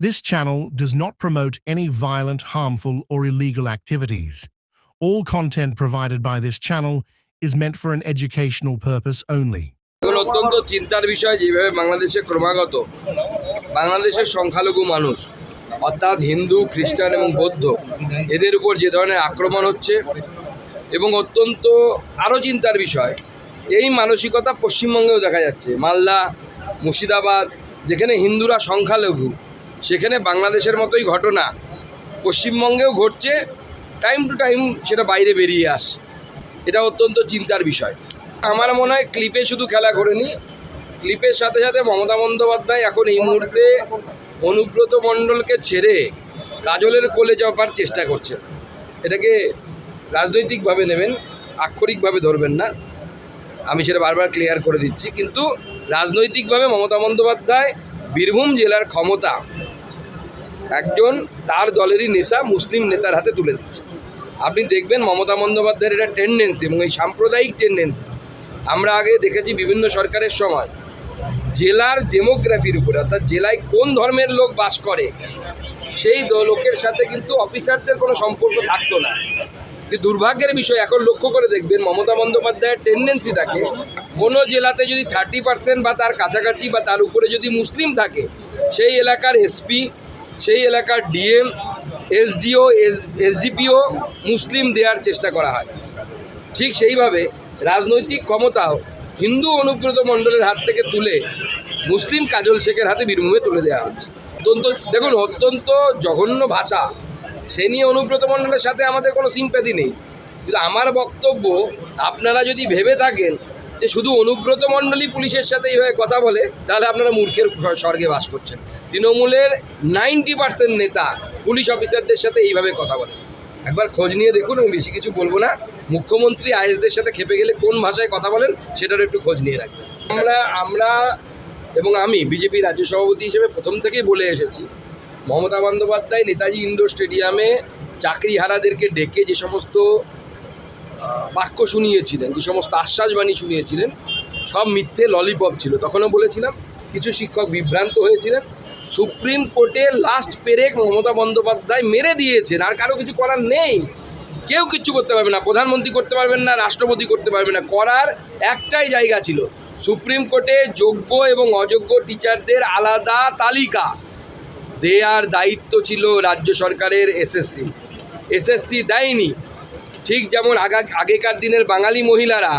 This channel does not promote any violent, harmful, or illegal activities. All content provided by this channel is meant for an educational purpose only. অত্যন্ত চিন্তার বিষয় যেভাবে বাংলাদেশে ক্রমাগত বাংলাদেশের সংখ্যালঘু মানুষ অর্থাৎ হিন্দু খ্রিস্টান এবং বৌদ্ধ এদের উপর যে ধরনের আক্রমণ হচ্ছে এবং অত্যন্ত আরও চিন্তার বিষয় এই মানসিকতা পশ্চিমবঙ্গেও দেখা যাচ্ছে মালদা মুর্শিদাবাদ যেখানে হিন্দুরা সংখ্যালঘু সেখানে বাংলাদেশের মতোই ঘটনা। পশ্চিমবঙ্গেও ঘটছে টাইম টু টাইম সেটা বাইরে বেরিয়ে আসছে। এটা অত্যন্ত চিন্তার বিষয়। আমার মনে হয় ক্লিপে শুধু খেলা করেনি ক্লিপের সাথে সাথে মমতা বন্দ্যোপাধ্যায় এখন এই মুহূর্তে অনুব্রত মণ্ডলকে ছেড়ে কাজলের কোলে যাওয়ার চেষ্টা করছে। এটাকে রাজনৈতিকভাবে নেবেন, আক্ষরিকভাবে ধরবেন না। আমি সেটা বারবার ক্লিয়ার করে দিচ্ছি। কিন্তু রাজনৈতিকভাবে মমতা বন্দ্যোপাধ্যায় বীরভূম জেলার ক্ষমতা একজন তার দলেরই নেতা, মুসলিম নেতার হাতে তুলে দিচ্ছে। আপনি দেখবেন মমতা বন্দ্যোপাধ্যায়ের এটা টেন্ডেন্সি এবং এই সাম্প্রদায়িক টেন্ডেন্সি আমরা আগে দেখেছি বিভিন্ন সরকারের সময়, জেলার ডেমোগ্রাফির উপরে, অর্থাৎ জেলায় কোন ধর্মের লোক বাস করে, সেই লোকের সাথে কিন্তু অফিসারদের কোনো সম্পর্ক থাকতো না। দুর্ভাগ্যের বিষয়, এখন লক্ষ্য করে দেখবেন মমতা বন্দ্যোপাধ্যায়ের টেন্ডেন্সি থাকে, কোনো জেলাতে যদি থার্টি পার্সেন্ট বা তার কাছাকাছি বা তার উপরে যদি মুসলিম থাকে, সেই এলাকার এসপি সেই এলাকার ডিএম, এসডিও এসডিপিও মুসলিম দেওয়ার চেষ্টা করা হয়। ঠিক সেইভাবে রাজনৈতিক ক্ষমতাও হিন্দু অনুব্রত মণ্ডলের হাত থেকে তুলে মুসলিম কাজল শেখের হাতে বীরভূমে তুলে দেওয়া হচ্ছে। অত্যন্ত দেখুন, অত্যন্ত জঘন্য ভাষা। সে নিয়ে অনুব্রত মণ্ডলের সাথে আমাদের কোনো সিম্প্যাথি নেই। কিন্তু আমার বক্তব্য, আপনারা যদি ভেবে থাকেন যে শুধু অনুব্রত মণ্ডলই পুলিশের সাথে এইভাবে কথা বলে, তাহলে আপনারা মূর্খের স্বর্গে বাস করছেন। তৃণমূলের নাইনটি পার্সেন্ট নেতা পুলিশ অফিসারদের সাথে এইভাবে কথা বলে। একবার খোঁজ নিয়ে দেখুন, আমি বেশি কিছু বলব না। মুখ্যমন্ত্রী আইএসদের সাথে খেপে গেলে কোন ভাষায় কথা বলেন, সেটারও একটু খোঁজ নিয়ে রাখবেন। আমরা আমরা এবং আমি বিজেপি রাজ্য সভাপতি হিসেবে প্রথম থেকেই বলে এসেছি, মমতা বন্দ্যোপাধ্যায় নেতাজি ইন্ডোর স্টেডিয়ামে চাকরিহারাদেরকে ডেকে যে সমস্ত বাক্য শুনিয়েছিলেন, যে সমস্ত আশ্বাসবাণী শুনিয়েছিলেন, সব মিথ্যে ললিপপ ছিল। তখনও বলেছিলাম, কিছু শিক্ষক বিভ্রান্ত হয়েছিলেন, সুপ্রিম কোর্টে লাস্ট পেরেক মমতা বন্দ্যোপাধ্যায় মেরে দিয়েছেন, আর কারও কিছু করার নেই। কেউ কিচ্ছু করতে পারবে না, প্রধানমন্ত্রী করতে পারবেন না, রাষ্ট্রপতি করতে পারবে না, করার একটাই জায়গা ছিল। সুপ্রিম কোর্টে যোগ্য এবং অযোগ্য টিচারদের আলাদা তালিকা। দেয়ার দায়িত্ব ছিল রাজ্য সরকারের এসএসসি। এসএসসি দেয়নি। ঠিক যেমন আগা, আগেকার দিনের বাঙালি মহিলারা,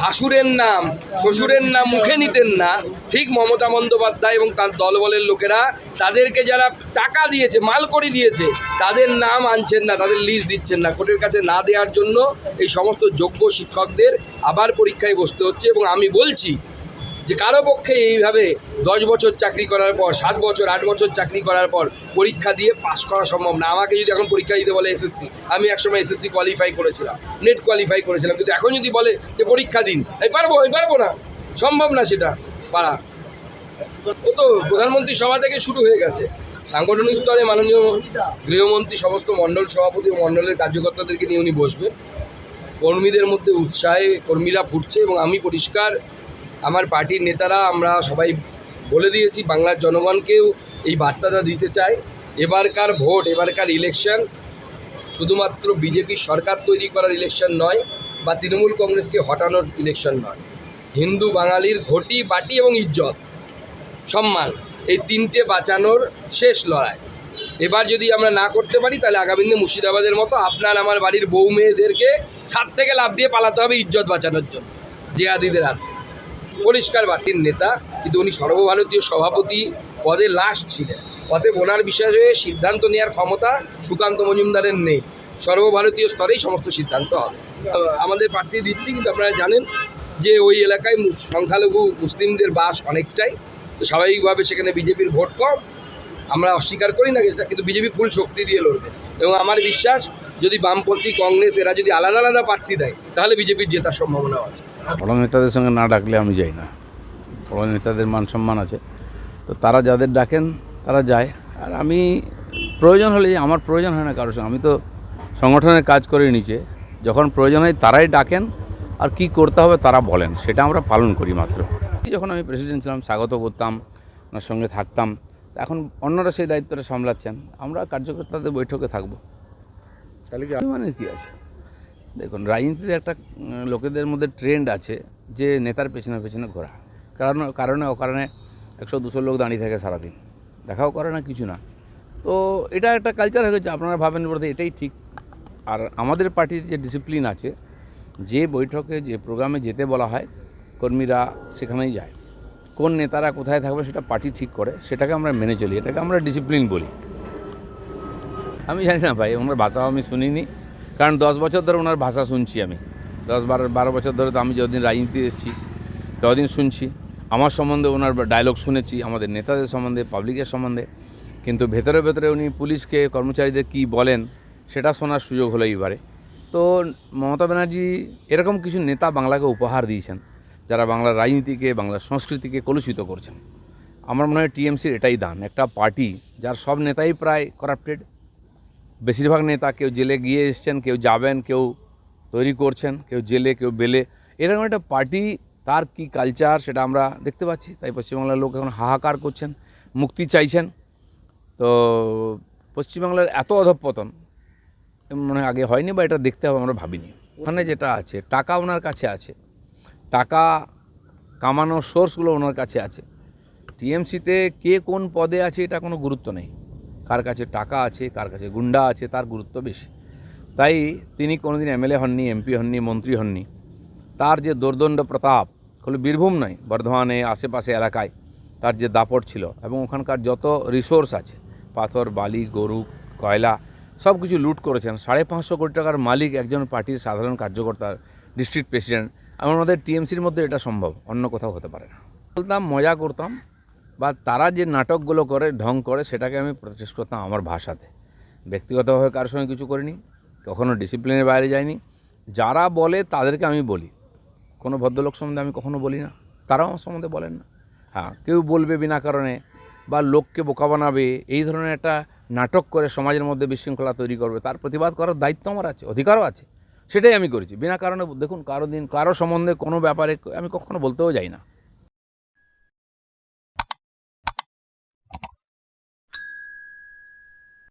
ভাসুরের নাম, শ্বশুরের নাম মুখে নিতেন না, ঠিক মমতা বন্দ্যোপাধ্যায় এবং তার দলবলের লোকেরা তাদেরকে যারা টাকা দিয়েছে, মাল করে দিয়েছে, তাদের নাম আনছেন না, তাদের লিস্ট দিচ্ছেন না। কোর্টের কাছে না দেওয়ার জন্য এই সমস্ত যোগ্য শিক্ষকদের আবার পরীক্ষায় বসতে হচ্ছে এবং আমি বলছি যে কারও পক্ষে এইভাবে দশ বছর চাকরি করার পর, সাত বছর, আট বছর চাকরি করার পর পরীক্ষা দিয়ে পাশ করা সম্ভব না। আমাকে যদি এখন পরীক্ষা দিতে বলে এসএসসি আমি একসময় এসএসসি কোয়ালিফাই করেছিলাম নেট কোয়ালিফাই করেছিলাম। কিন্তু এখন যদি বলে যে পরীক্ষা দিন, আমি পারব আমি পারব না। সম্ভব না সেটা পারা। ও তো প্রধানমন্ত্রী সভা থেকে শুরু হয়ে গেছে। সাংগঠনিক স্তরে মাননীয় গৃহমন্ত্রী সমস্ত মণ্ডল সভাপতি ও মণ্ডলের কার্যকর্তাদেরকে নিয়ে উনি বসবেন। কর্মীদের মধ্যে উৎসাহে কর্মীরা ফুটছে এবং আমি পরিষ্কার আমার পার্টির নেতারা আমরা সবাই বলে দিয়েছি, বাংলার জনগণকেও এই বার্তাটা দিতে চাই। এবারকার ভোট, এবারকার ইলেকশন শুধুমাত্র বিজেপির সরকার তৈরি করার ইলেকশন নয় বা তৃণমূল কংগ্রেসকে হটানোর ইলেকশন নয়। হিন্দু বাঙালির ঘটি, বাটি এবং ইজ্জত, সম্মান, এই তিনটে বাঁচানোর শেষ লড়াই। এবার যদি আমরা না করতে পারি, তাহলে আগামী দিনে মুর্শিদাবাদের মতো আপনার আমার বাড়ির বউ মেয়েদেরকে ছাদ থেকে লাভ দিয়ে পালাতে হবে ইজ্জত বাঁচানোর জন্য। জেহাদিদের হাত পরিষ্কার পার্টির নেতা, কিন্তু উনি সর্বভারতীয় সভাপতি পদে লাস্ট ছিলেন। অতএব ওনার বিষয়ে সিদ্ধান্ত নেওয়ার ক্ষমতা সুকান্ত মজুমদারের নেই। সর্বভারতীয় স্তরেই সমস্ত সিদ্ধান্ত হবে। আমাদের প্রার্থী দিচ্ছি, কিন্তু আপনারা জানেন যে ওই এলাকায় সংখ্যালঘু মুসলিমদের বাস অনেকটাই। তো স্বাভাবিকভাবে সেখানে বিজেপির ভোট কম। আমরা অস্বীকার করি না, কিন্তু বিজেপি ফুল শক্তি দিয়ে লড়বে। এবং আমার বিশ্বাস যদি বামপন্থী কংগ্রেস এরা যদি আলাদা আলাদা প্রার্থী দেয়, তাহলে বিজেপির জেতার সম্ভাবনাও আছে। বড় নেতাদের সঙ্গে না ডাকলে আমি যাই না। বড় নেতাদের মান সম্মান আছে। তো তারা যাদের ডাকেন, তারা যায়। আর আমি প্রয়োজন হলে, আমার প্রয়োজন হয় না কারোর সঙ্গে। আমি তো সংগঠনের কাজ করে নিচে। যখন প্রয়োজন হয়, তারাই ডাকেন। আর কি করতে হবে তারা বলেন। সেটা আমরা পালন করি মাত্র। যখন আমি প্রেসিডেন্ট ছিলাম, স্বাগত করতাম, ওনার সঙ্গে থাকতাম। এখন অন্যরা সেই দায়িত্বটা সামলাচ্ছেন। আমরা কার্যকর্তাদের বৈঠকে থাকব। তাহলে কি মানে কি আছে? দেখুন, রাজনীতিতে একটা লোকেদের মধ্যে ট্রেন্ড আছে যে নেতার পেছনে পেছনে ঘোরা। কারণ, কারণে অকারণে একশো দুশো লোক দাঁড়িয়ে থাকে সারাদিন। দেখাও করে না, কিছু না। তো এটা একটা কালচার হয়ে গেছে, আপনারা ভাবেন বলতে এটাই ঠিক। আর আমাদের পার্টিতে যে ডিসিপ্লিন আছে, যে বৈঠকে, যে প্রোগ্রামে যেতে বলা হয়, কর্মীরা সেখানেই যায়। কোন নেতারা কোথায় থাকবে সেটা পার্টি ঠিক করে, সেটাকে আমরা মেনে চলি, এটাকে আমরা ডিসিপ্লিন বলি। আমি জানি না ভাই, ওনার ভাষাও আমি শুনিনি। কারণ দশ বছর ধরে ওনার ভাষা শুনছি আমি। দশ বারো বারো বছর ধরে তো আমি যতদিন রাজনীতি এসেছি, ততদিন শুনছি। আমার সম্বন্ধে ওনার ডায়লগ শুনেছি, আমাদের নেতাদের সম্বন্ধে পাবলিকের সম্বন্ধে। কিন্তু ভেতরে ভেতরে উনি পুলিশকে, কর্মচারীদের কি বলেন, সেটা শোনার সুযোগ হলো এইবারে। তো মমতা ব্যানার্জি এরকম কিছু নেতা বাংলাকে উপহার দিয়েছেন, যারা বাংলার রাজনীতিকে, বাংলার সংস্কৃতিকে কলুষিত করছেন। আমার মনে হয় টিএমসির এটাই দান, একটা পার্টি যার সব নেতাই প্রায় করাপ্টেড বেশিরভাগ নেতা কেউ জেলে গিয়ে এসছেন, কেউ যাবেন, কেউ তৈরি করছেন, কেউ জেলে, কেউ বেলে। এরকম একটা পার্টি, তার কি কালচার সেটা আমরা দেখতে পাচ্ছি। তাই পশ্চিমবাংলার লোক এখন হাহাকার করছেন, মুক্তি চাইছেন। তো পশ্চিমবাংলার এত অধঃপতন, মনে আগে হয়নি বা এটা দেখতে হবে, আমরা ভাবিনি। ওখানে যেটা আছে, টাকা ওনার কাছে আছে। টাকা কামানোর সোর্সগুলো ওনার কাছে আছে। টিএমসিতে কে কোন পদে আছে, এটা কোনো গুরুত্ব নেই। কার কাছে টাকা আছে, কার কাছে গুন্ডা আছে, তার গুরুত্ব বেশি। তাই তিনি কোনোদিন এমএলএ হননি, এমপি হননি, মন্ত্রী হননি। তার যে দোর্দণ্ড প্রতাপ হলো বীরভূম নয়, বর্ধমানে, আশেপাশে এলাকায় তার যে দাপট ছিল এবং ওখানকার যত রিসোর্স আছে, পাথর, বালি, গরু, কয়লা, সব কিছু লুট করেছেন। সাড়ে পাঁচশো কোটি টাকার মালিক একজন পার্টির সাধারণ কার্যকর্তা ডিস্ট্রিক্ট প্রেসিডেন্ট মধ্যে টিএমসির মধ্যে এটা সম্ভব, অন্য কোথাও হতে পারে না। বলতাম, মজা করতাম বা তারা যে নাটকগুলো করে, ঢং করে, সেটাকে আমি প্রচেষ্ট করতাম আমার ভাষাতে। ব্যক্তিগতভাবে কারোর সঙ্গে কিছু করিনি, কখনো ডিসিপ্লিনের বাইরে যাইনি। যারা বলে, তাদেরকে আমি বলি। কোনো ভদ্রলোক সম্বন্ধে আমি কখনো বলি না। তারাও আমার সম্বন্ধে বলেন না। হ্যাঁ কেউ বলবে বিনা কারণে বা লোককে বোকা বানাবে, এই ধরনের একটা নাটক করে সমাজের মধ্যে বিশৃঙ্খলা তৈরি করবে, তার প্রতিবাদ করার দায়িত্ব আমার আছে, অধিকারও আছে। সেটাই আমি করেছি। বিনা কারণে, দেখুন, কারও দিন, কারও সম্বন্ধে কোনো ব্যাপারে আমি কখনো বলতেও যাই না।